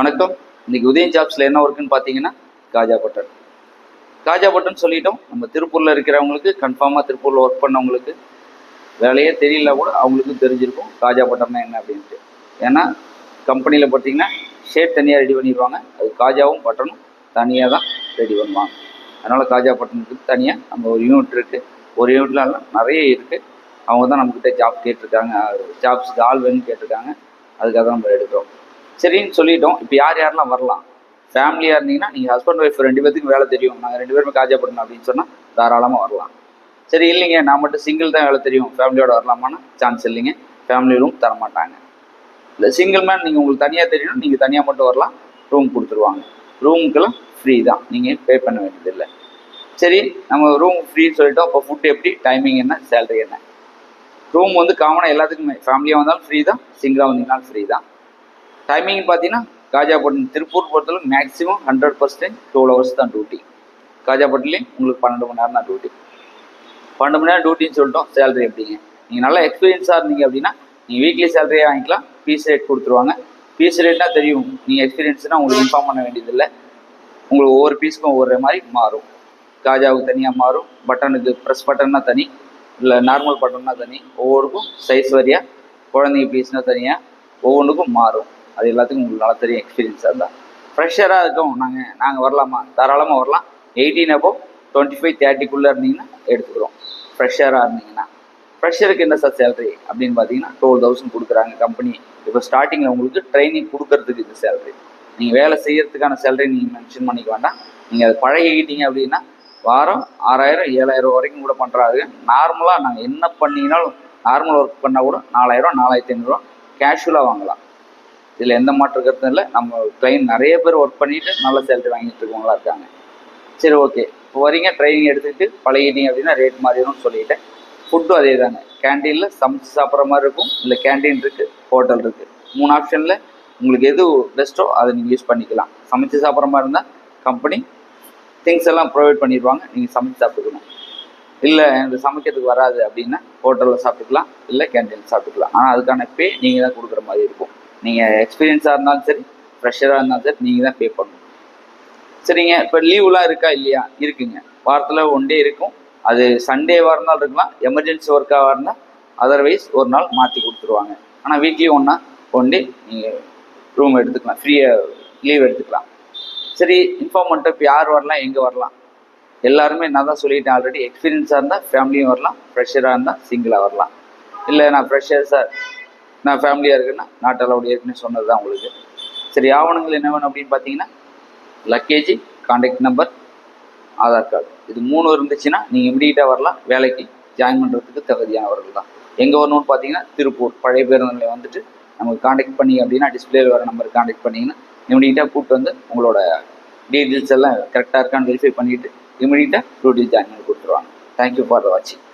வணக்கம். இன்னைக்கு உதயம் ஜாப்ஸில் என்ன ஒர்க்குன்னு பார்த்தீங்கன்னா காஜா பட்டன் காஜா பட்டன் சொல்லிட்டோம். நம்ம திருப்பூரில் இருக்கிறவங்களுக்கு கன்ஃபார்மாக திருப்பூரில் ஒர்க் பண்ணவங்களுக்கு வேலையே தெரியல கூட அவங்களுக்கும் தெரிஞ்சிருக்கும் காஜா பட்டன்னா என்ன அப்படின்ட்டு. ஏன்னா கம்பெனியில் பார்த்தீங்கன்னா ஷேட் தனியாக ரெடி பண்ணிடுவாங்க அது காஜாவும் பட்டனும் தனியாக தான் ரெடி பண்ணுவாங்க. அதனால் காஜா பட்டனுக்கு தனியாக நம்ம ஒரு யூனிட் இருக்குது ஒரு யூனிட்ல நிறைய இருக்குது அவங்க தான் நம்மக்கிட்ட ஜாப் கேட்டிருக்காங்க ஜாப்ஸுக்கு ஆள் வேணும்னு கேட்டிருக்காங்க. அதுக்காக தான் நம்ம எடுக்கிறோம். சரின்னு சொல்லிட்டோம். இப்போ யார் யாரெல்லாம் வரலாம்? ஃபேமிலியாக இருந்தீங்கன்னா நீங்கள் ஹஸ்பண்ட் ஒய்ஃப் ரெண்டு பேத்துக்கும் வேலை தெரியும். நாங்கள் ரெண்டு பேருமே காஜா பண்ணணும் அப்படின்னு சொன்னால் தாராளமாக வரலாம். சரி இல்லைங்க. நான் மட்டும் சிங்கிள் தான் வேலை தெரியும். ஃபேமிலியோட வரலாமான்னு சான்ஸ் இல்லைங்க. ஃபேமிலி ரூம் தர மாட்டாங்க இல்லை சிங்கிள் மேன் நீங்கள் உங்களுக்கு தனியாக தெரியணும் நீங்கள் தனியாக மட்டும் வரலாம். ரூம் கொடுத்துருவாங்க. ரூமுக்கெல்லாம் ஃப்ரீ தான். நீங்கள் பே பண்ண வேண்டியதில்லை. சரி நம்ம ரூம் ஃப்ரீன்னு சொல்லிட்டோம். அப்போ ஃபுட் எப்படி? டைமிங் என்ன? சேலரி என்ன? ரூம் வந்து காமனாக எல்லாத்துக்குமே. ஃபேமிலியாக வந்தாலும் ஃப்ரீ தான். சிங்கிளாக வந்தீங்கனாலும் ஃப்ரீ தான். டைமிங் பார்த்தீங்கன்னா காஜாப்பட்டினம் திருப்பூர் பொறுத்தளவு maximum hundred percentage twelve hours தான் டியூட்டி காஜாப்பட்டிலையும் உங்களுக்கு பன்னெண்டு மணி நேரம் தான் டியூட்டி பன்னெண்டு மணி நேரம் டியூட்டின்னு சொல்லிட்டோம் சேலரி எப்படிங்க? நீங்கள் நல்லா எக்ஸ்பீரியன்ஸாக இருந்தீங்க அப்படின்னா நீங்கள் வீக்லி சேலரியே வாங்கிக்கலாம் பீஸ் ரேட் கொடுத்துருவாங்க. பீஸ் ரேட்னா தெரியும் நீங்கள் எக்ஸ்பீரியன்ஸ்னால் உங்களுக்கு இன்ஃபார்ம் பண்ண வேண்டியதில்லை. உங்களுக்கு ஒவ்வொரு பீஸுக்கும் ஒவ்வொரு மாதிரி மாறும். காஜாவுக்கு தனியாக மாறும் பட்டனுக்கு ப்ரெஸ் பட்டன்னா தனி இல்லை நார்மல் பட்டன்னா தனி. ஒவ்வொருக்கும் சைஸ் வரியாக குழந்தைங்க பீஸ்னால் தனியாக ஒவ்வொன்றுக்கும் மாறும். அது எல்லாத்துக்கும் உங்களுக்கு நல்லா தெரியும் எக்ஸ்பீரியன்ஸாக தான் ஃப்ரெஷராக இருக்கும் நாங்கள் நாங்கள் வரலாமா? தாராளமாக வரலாம். எயிட்டீன் அப்போ டுவெண்ட்டி ஃபைவ் தேர்ட்டிக்குள்ளே இருந்தீங்கன்னா எடுத்துக்கிறோம். ஃப்ரெஷராக இருந்தீங்கன்னா. ஃப்ரெஷருக்கு என்ன சார் சேலரி அப்படின்னு பார்த்தீங்கன்னா டுவெல் தௌசண்ட் கொடுக்குறாங்க கம்பெனி இப்போ ஸ்டார்டிங்கில் உங்களுக்கு ட்ரைனிங் கொடுக்கறதுக்கு இது சேலரி நீங்கள் வேலை செய்யறதுக்கான சேலரி நீங்கள் மென்ஷன் பண்ணிக்க வேண்டாம். நீங்கள் அதை பழகிக்கிட்டீங்க அப்படின்னா வாரம் ஆறாயிரம் ஏழாயிரம் வரைக்கும் கூட பண்ணுறாரு நார்மலாக நாங்கள் என்ன பண்ணீங்கனாலும் நார்மல் ஒர்க் பண்ணால் கூட நாலாயிரம் நாலாயிரத்தி ஐநூறுரூவா கேஷுவலாக வாங்கலாம். இதில் எந்த மாற்று கருத்தும் இல்லை. நம்ம கிளைண்ட் நிறைய பேர் ஒர்க் பண்ணிட்டு நல்ல சேலரி வாங்கிட்டு இருக்கவங்களா இருக்காங்க. சரி ஓகே இப்போ வரீங்க ட்ரைனிங் எடுத்துக்கிட்டு பழகிட்டீங்க அப்படின்னா ரேட் மாறிடும்னு சொல்லிட்டேன். ஃபுட்டும் அதே தாங்க கேன்டீனில் சமைச்சு சாப்பிட்ற மாதிரி இருக்கும். இல்லை கேன்டீன் இருக்குது ஹோட்டல் இருக்குது மூணு ஆப்ஷனில் உங்களுக்கு எது பெஸ்ட்டோ அதை நீங்கள் யூஸ் பண்ணிக்கலாம். சமைச்சு சாப்பிட்ற மாதிரி இருந்தால் கம்பெனி திங்ஸ் எல்லாம் ப்ரொவைட் பண்ணிடுவாங்க. நீங்கள் சமைச்சு சாப்பிட்டுக்கணும் இல்லை எனக்கு சமைக்கிறதுக்கு வராது அப்படின்னா ஹோட்டலில் சாப்பிட்டுக்கலாம். இல்லை கேன்டீனில் சாப்பிட்டுக்கலாம். ஆனால் அதுக்கான பே நீங்கள் தான் கொடுக்குற மாதிரி இருக்கும். நீங்கள் எக்ஸ்பீரியன்ஸாக இருந்தாலும் சரி ஃப்ரெஷராக இருந்தாலும் சரி நீங்கள் தான் பே பண்ணணும். சரிங்க இப்போ லீவுலாம் இருக்கா இல்லையா? இருக்குங்க. வாரத்தில் ஒன் டே இருக்கும். அது சண்டேவாக இருந்தாலும் இருக்கலாம். எமர்ஜென்சி ஒர்க்காக இருந்தால் அதர்வைஸ் ஒரு நாள் மாற்றி கொடுத்துருவாங்க. ஆனால் வீக்லி ஒன்றா ஒன் டே நீங்கள் ரூம் எடுத்துக்கலாம். ஃப்ரீயாக லீவ் எடுத்துக்கலாம். சரி இன்ஃபார்ம் பண்ணிட்டு இப்போ யார் வரலாம் எங்கே வரலாம்? எல்லாருமே நான் தான் சொல்லிட்டேன் ஆல்ரெடி எக்ஸ்பீரியன்ஸாக இருந்தால் ஃபேமிலியும் வரலாம். ஃப்ரெஷராக இருந்தால் சிங்கிளாக வரலாம். இல்லை நான் ஃப்ரெஷர் சார் நான் ஃபேமிலியாக இருக்குன்னா நாட் அலவுட் ஏற்கனவே சொன்னது தான் உங்களுக்கு. சரி ஆவணங்கள் என்ன வேணும் அப்படின்னு பார்த்தீங்கன்னா luggage contact number Aadhaar card இது மூணு இருந்துச்சுன்னா நீங்கள் இமீடியட்டாக வரலாம். வேலைக்கு ஜாயின் பண்ணுறதுக்கு தகுதியானவர்கள் தான் எங்கே வரணும்னு பார்த்தீங்கன்னா திருப்பூர். பழைய பேருந்து நிலையம் வந்துட்டு நமக்கு காண்டாக்ட் பண்ணி அப்படின்னா டிஸ்பிளேல வர நம்பருக்கு காண்டாக்ட் பண்ணிங்கன்னா இமீடியட்டாக கூப்பிட்டு வந்து உங்களோட டீட்டெயில்ஸ் எல்லாம் கரெக்டாக இருக்கான்னு வெரிஃபை பண்ணிவிட்டு இமீடியட்டாக டியூட்டி ஜாயின் பண்ணி கொடுத்துருவாங்க. தேங்க்யூ ஃபார் வாட்சிங்